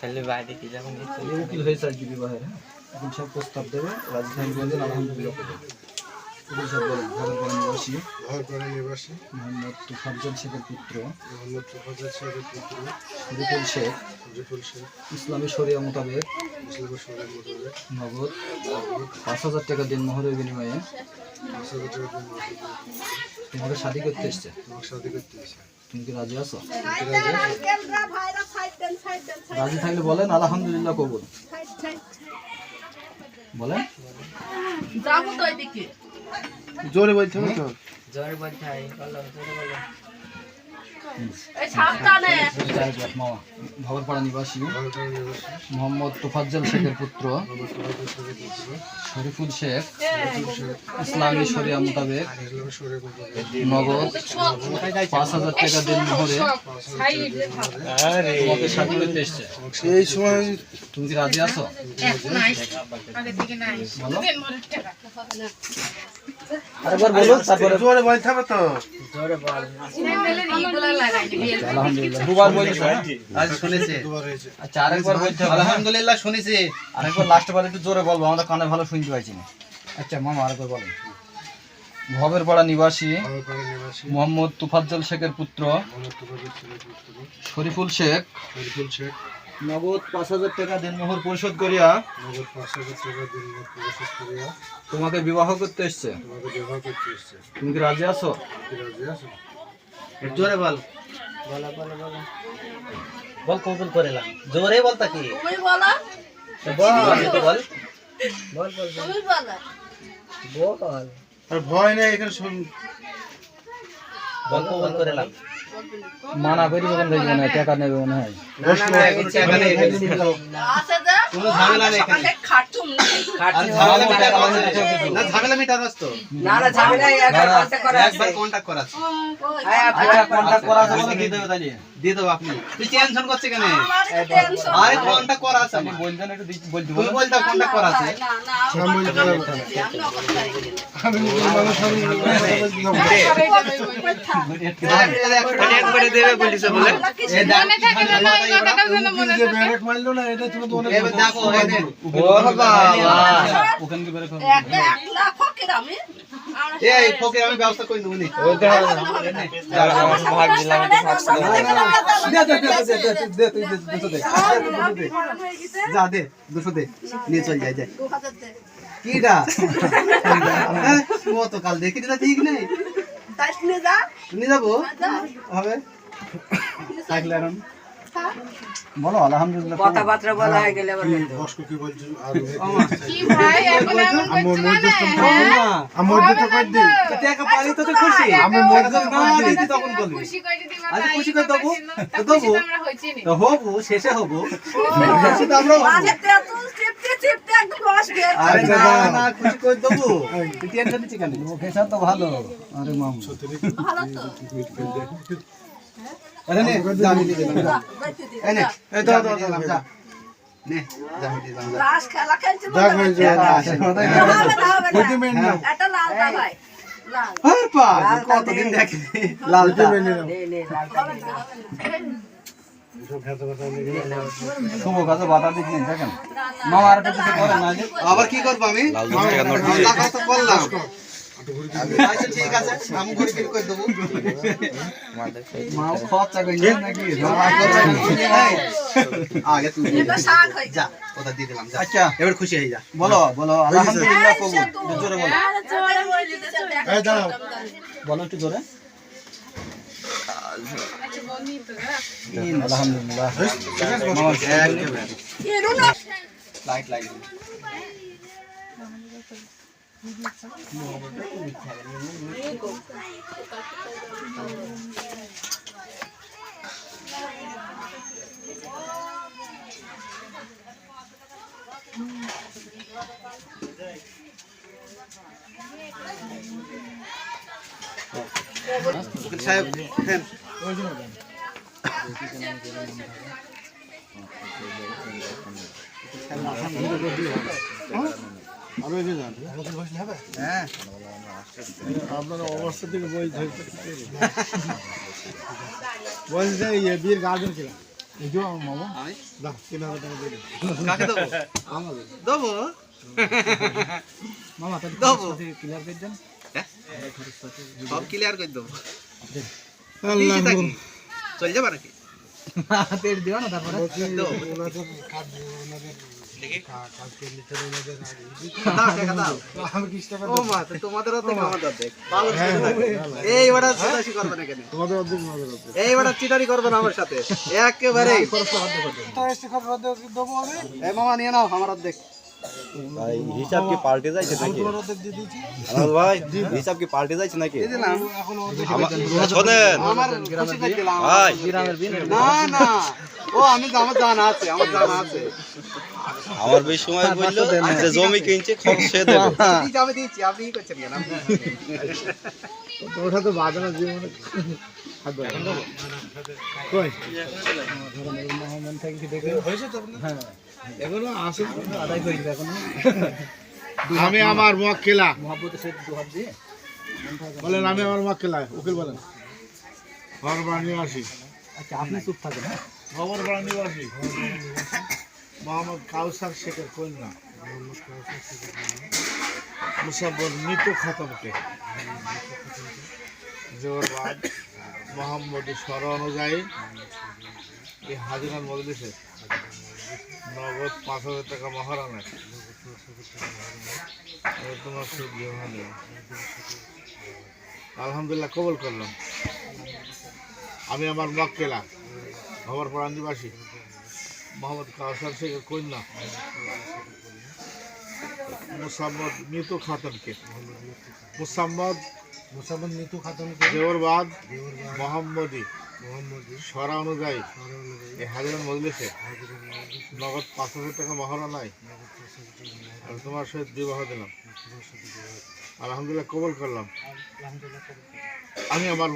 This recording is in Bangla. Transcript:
তাহলে বাইরে কি উকিল হয়েছে আর কি বিবাহের উকিল সাহেব প্রস্তাব দেবে রাজধানী বললেন আলহামদুলিল্লাহ করবে উকিল সাহেব বলেন ভাগলপুর নিবাসী ভারতপুরের নিবাসী মোহাম্মদ তুফাজ্জল শেখের পুত্র। মোহাম্মদ তুফাজ্জল শেখের পুত্র। শেখ। ইসলামী শরিয়া মোতাবেক নগদ পাঁচ হাজার টাকা দিন মোহরের বিনিময়ে। পাঁচ হাজার টাকা দিন তোমাকে শাদি করতে এসছে? তোমার সাথে করতে এসে তুমি কি রাজি আছো? রাজি থাকলে বলেন আলহামদুলিল্লাহ কবুল। বলেন। যাব তো এদিকে। জোরে বলতে হবে তো। বলতে জোরে বলো। এই ভগরপাড়া নিবাসী মোহাম্মদ তোফাজ্জল শেখের পুত্র শরীফুল শেখ ইসলামী শরিয়া মোতাবেক নগদ পাঁচ হাজার টাকা দিন মোহরে তোমাকে শাদি করতে এসছে। এই সময় তুমি কি রাজি আছো? বলো। আরেকবার বলো তারপরে জোরে বলতে হবে তো। জোরে বল আলহামদুলিল্লাহ দুবার বলছো আজ শুনেছে। দুবার হয়েছে আচ্ছা আরেকবার বলতে হবে। আলহামদুলিল্লাহ শুনেছি। আরেকবার লাস্ট বার একটু জোরে বলব আমরা কানে ভালো শুনতে পাইছি না। আচ্ছা মামা আরেকবার বলেন ভবের পাড়া নিবাসী। মোহাম্মদ তুফাজ্জল শেখের পুত্র শরীফুল শেখ। রিপুল শেখ। নগদ পাঁচ হাজার টাকা দিনমোহর পরিশোধ করিয়া নগদ পাঁচ হাজার টাকা দিন মতো প্রসেস করিয়া তোমাকে বিবাহ করতে এসছে। তোমাকে ব্যবহার করতে এসছে। তুমি কি রাজি আছো? রাজি আছো? জোরে বল। বলো বলো বলো। বল কবুল করেলাম জোরে বল তাকে তুমি বলো। বল একটু বল। বল বল তুমি বলো। বল। আর ভয় নেই এখানে শুন। বল কবুল করেলাম মানা করি যখন দেখব না টাকা নেবে মনে হয় আসে কোনো টাকা নেই এখানে। আছে যে কোনো ঝামেলা নেই এখানে সকালে খাটুম ঝামেলা মেটানো আছে। না আছে একবার কন্টাক্ট করা আছে। আচ্ছা কন্ট্যাক্ট করা আছে বলে দিয়ে দেবে তাহলে দিয়ে দেবো আপনি তুই টেনশন করছিস কেন আরে কন্টাক্ট করা আছে আপনি আমার। বলতেন একটু দিতে- বলতে তুই বলেন বলতে কন্টাক্ট করা আছে না না আমি বলতে পারব আমি আমি নিজের মানুষ আমি একবারে দেবে বলিছে বলে এ দেখ যে ব্যারেক মারলো না এটা তুমি তো অনেক এবার দেখো এই দেখ। ওখানে কি বের করবে একটা এক লাখ ফকির আমি। আর এই ফকির আমি ব্যবস্থা করে দেবো নি। ভাগ দিলাম। দে দে দে দে দে দে তুই দে দুশো দে। যা দে দুশো দে। নিয়ে চল যাই যাই। দু হাজার দে। কিটা কত কাল দেখি না ঠিক নেই। তাই নিয়ে যা। নিয়ে যাব। হবে। থাকলে এখন। বলো আলহামদুলিল্লাহ কথাবার্তা বলা হয়ে। গেলে আবার বসকো কি বলছো? আর আমি আমি মধ্যে তো কই দিই টাকা পারি তো তো খুশি? আমি মধ্যে তো না কই তখন আচ্ছা খুশি করে দেবো। তো দেবো। তো হব শেষে হব। খুশি তো আমরা তেঁতুল চিপতে চিপতে একদম আরে না না খুশি করে দেবো। তুই টেনশন নিচ্ছি কেন? লোকেশন তো ভালো। আরে মাম। ভালো তো। আরে নে যা আমি দিলাম। যা। এই দিলাম নে দিলাম রাস খেলা খেলছে না, হবে না। লাল আর পা কতদিন দেখি? মেনে নে নে আবার কি করব আমি? টাকা তো করলাম আচ্ছা ঠিক আছে আমি ঘুরে ফিরে করে দেবো। আমাদের খরচা করে নিয়ে নাকি? আগে তুই দিয়ে দে। এবার শাক হয়ে যা ওটা দিয়ে দিলাম আচ্ছা। এবার খুশি হয়ে যা। বলো বলো আলহামদুলিল্লাহ জোরে বলো। এই দাঁড়াও। বলো একটু জোরে। আলহামদুলিল্লাহ। Light light. উকিল সাহেব দেন। আরও এগিয়ে যান হ্যাঁ আপনার অবস্থা থেকে বই ধরতে বলছি যে ইয়ে বিয়ের গার্জেন কিনা? এই যে আমার মামা। আমি? দাও তিন হাজার টাকা দিয়ে দেবো? আমাদের। দেবো? মামা তাহলে দেবো। ক্লিয়ার করে দেন। সব ক্লিয়ার করে দেবো। চল যাবা নাকি? পেট দিও না তারপরে। দেখি। তোমাদের অর্ধেক ভালো ছেলে না। চিটারি করবে আমার সাথে। একেবারে। মামা নিয়ে নাও আমার অর্ধেক। হিসাব কি পাল্টে যাচ্ছে নাকি? ভাই হিসাব কি পাল্টে যাচ্ছে নাকি? শোনেন। ভাই। না ও আমি আমার জানা আছে আমার জানা আছে। আমার বেশ সময় বলল যে জমি কিনছে খরচ সে দেবে। দিয়েছি, আমি দিচ্ছি আপনি কি করছেন কেন? ওটা তো বাজে না জীবনে। হ্যাঁ আসে আমি আমার মক্কেলা। বলেন আমি আমার মক্কেলা উকিল বলেন। ঘর বাড়ি নিবাসী। আচ্ছা আপনি চুপ থাকেন হ্যাঁ? খবর বাড়ি নিবাসী। মোহাম্মদ কাউসার শেখের কন্যা। মুসাব্বর মৃত খতমকে জোরবাদ মোহাম্মদ সর অনুযায়ী এই হাজিরান মজলিসে নগদ পাঁচ হাজার টাকা মহারানা তোমার সুদ আলহামদুলিল্লাহ কবল করলাম। আমি আমার মক্কেলা ভবরপাড়া নিবাসী। মোহাম্মদ কাউসার শেখের কন্যা। মুসাম্মদ মৃত খাতুনকে। মুসাম্মদ মুসাম্মদ মৃত খাতুনকে। দেওরবাদ মোহাম্মদী। সরা অনুযায়ী। এই হাজিরান মজলিসে। নগদ পাঁচ হাজার টাকা মহারণায় আর তোমার সহিত বিবাহ দিলাম। আলহামদুলিল্লাহ কবল করলাম। আমি আমার